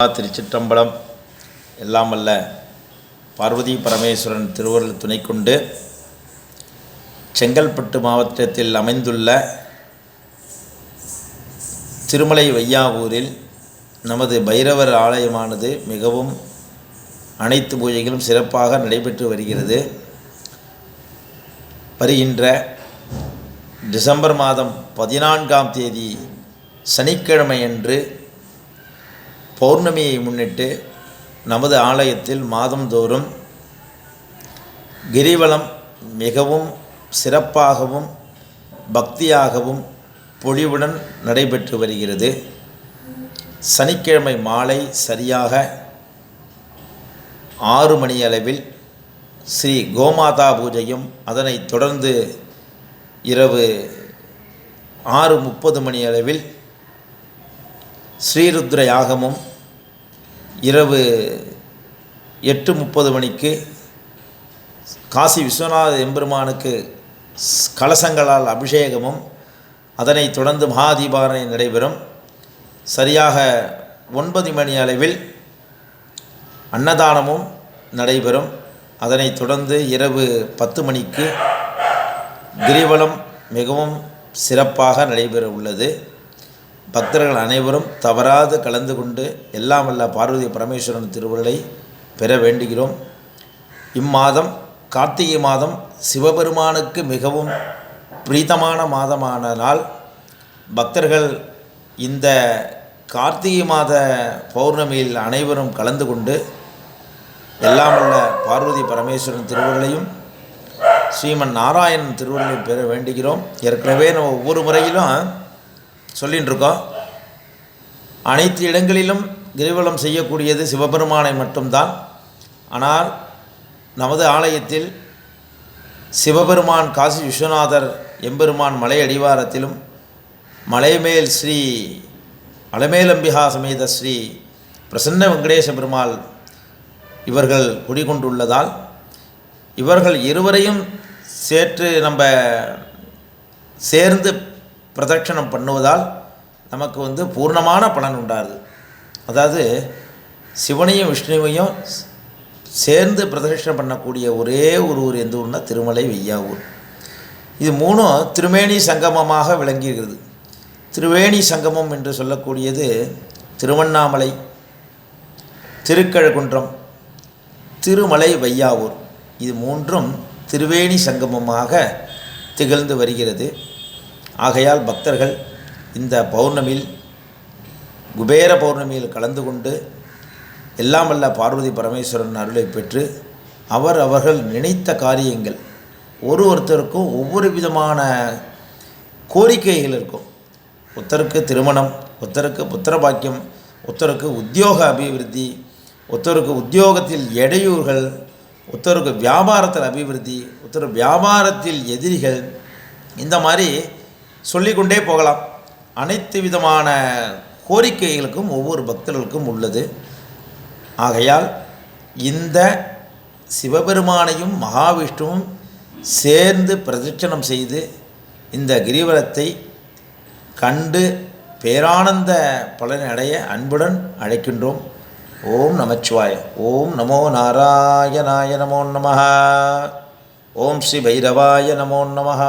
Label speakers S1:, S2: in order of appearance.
S1: திருச்சிற்றம்பலம் எல்லாம் அல்ல பார்வதி பரமேஸ்வரன் திருவருள் துணை கொண்டு செங்கல்பட்டு மாவட்டத்தில் அமைந்துள்ள திருமலை வையாவூரில் நமது பைரவர் ஆலயமானது மிகவும் அனைத்து பூஜைகளும் சிறப்பாக நடைபெற்று வருகிறது. வருகின்ற டிசம்பர் மாதம் பதினான்காம் தேதி சனிக்கிழமையன்று பௌர்ணமியை முன்னிட்டு நமது ஆலயத்தில் மாதந்தோறும் கிரிவலம் மிகவும் சிறப்பாகவும் பக்தியாகவும் பொழிவுடன் நடைபெற்று வருகிறது. சனிக்கிழமை மாலை சரியாக ஆறு மணி அளவில் ஸ்ரீ கோமாதா பூஜையும் அதனைத் தொடர்ந்து இரவு ஆறு முப்பது மணி அளவில் ஸ்ரீருத்ர யாகமும் இரவு எட்டு முப்பது மணிக்கு காசி விஸ்வநாத எம்பெருமானுக்கு கலசங்களால் அபிஷேகமும் அதனைத் தொடர்ந்து மகாதீபாரணை நடைபெறும். சரியாக ஒன்பது மணி அளவில் அன்னதானமும் நடைபெறும். அதனைத் தொடர்ந்து இரவு பத்து மணிக்கு கிரிவலம் மிகவும் சிறப்பாக நடைபெற உள்ளது. பக்தர்கள் அனைவரும் தவறாது கலந்து கொண்டு எல்லாம் வல்ல பார்வதி பரமேஸ்வரன் திருவுருளை பெற வேண்டுகிறோம். இம்மாதம் கார்த்திகை மாதம் சிவபெருமானுக்கு மிகவும் பிரீதமான மாதமானதால் பக்தர்கள் இந்த கார்த்திகை மாத பௌர்ணமியில் அனைவரும் கலந்து கொண்டு எல்லாம் வல்ல பார்வதி பரமேஸ்வரன் திருவுருளையும் ஸ்ரீமன் நாராயணன் திருவுருளையும் பெற வேண்டுகிறோம். ஏற்கனவே நம்ம ஒவ்வொரு முறையிலும் சொல்லின்னு இருக்கோம் அனைத்து இடங்களிலும் கிரிவலம் செய்யக்கூடியது சிவபெருமானை மட்டும்தான். ஆனால் நமது ஆலயத்தில் சிவபெருமான் காசி விஸ்வநாதர் எம்பெருமான் மலை அடிவாரத்திலும் மலைமேல் ஸ்ரீ அலமேலம்பிகா சமேத ஸ்ரீ பிரசன்ன வெங்கடேச பெருமாள் இவர்கள் குடிகொண்டுள்ளதால் இவர்கள் இருவரையும் சேர்த்து நம்ம சேர்ந்து பிரதட்சணம் பண்ணுவதால் நமக்கு வந்து பூர்ணமான பலன் உண்டாது அதாவது சிவனையும் விஷ்ணுவையும் சேர்ந்து பிரதட்சணம் பண்ணக்கூடிய ஒரே ஒரு ஊர் எந்த ஊர்னா திருமலை வெய்யாவூர் இது மூணும் திருமேனி சங்கமமாக விளங்குகிறது திருவேணி சங்கமம் என்று சொல்லக்கூடியது திருவண்ணாமலை திருக்கழகுன்றம் திருமலை வையாவூர். இது மூன்றும் திருவேணி சங்கமமாக திகழ்ந்து வருகிறது. ஆகையால் பக்தர்கள் இந்த பௌர்ணமியில் குபேர பௌர்ணமியில் கலந்து கொண்டு எல்லாம் வல்ல பார்வதி பரமேஸ்வரன் அருளை பெற்று அவர் அவர்கள் நினைத்த காரியங்கள் ஒரு ஒருத்தருக்கும் ஒவ்வொரு விதமான கோரிக்கைகள் இருக்கும். ஒருத்தருக்கு திருமணம் ஒருத்தருக்கு புத்திர பாக்கியம் ஒருத்தருக்கு உத்தியோக அபிவிருத்தி ஒருத்தருக்கு உத்தியோகத்தில் இடையூறுகள் ஒருத்தருக்கு வியாபாரத்தில் அபிவிருத்தி ஒருத்தர் வியாபாரத்தில் எதிரிகள் இந்த மாதிரி சொல்லிக்கொண்டே போகலாம். அனைத்து விதமான கோரிக்கைகளுக்கும் ஒவ்வொரு பக்தர்களுக்கும் உள்ளது. ஆகையால் இந்த சிவபெருமானையும் மகாவிஷ்ணுவும் சேர்ந்து பிரதட்சணம் செய்து இந்த கிரிவலத்தை கண்டு பேரானந்த பலனை அடைய அன்புடன் அழைக்கின்றோம். ஓம் நமச்சிவாய ஓம் நமோ நாராயணாய நமோ நமः ஓம் ஸ்ரீ பைரவாய நமோ நமः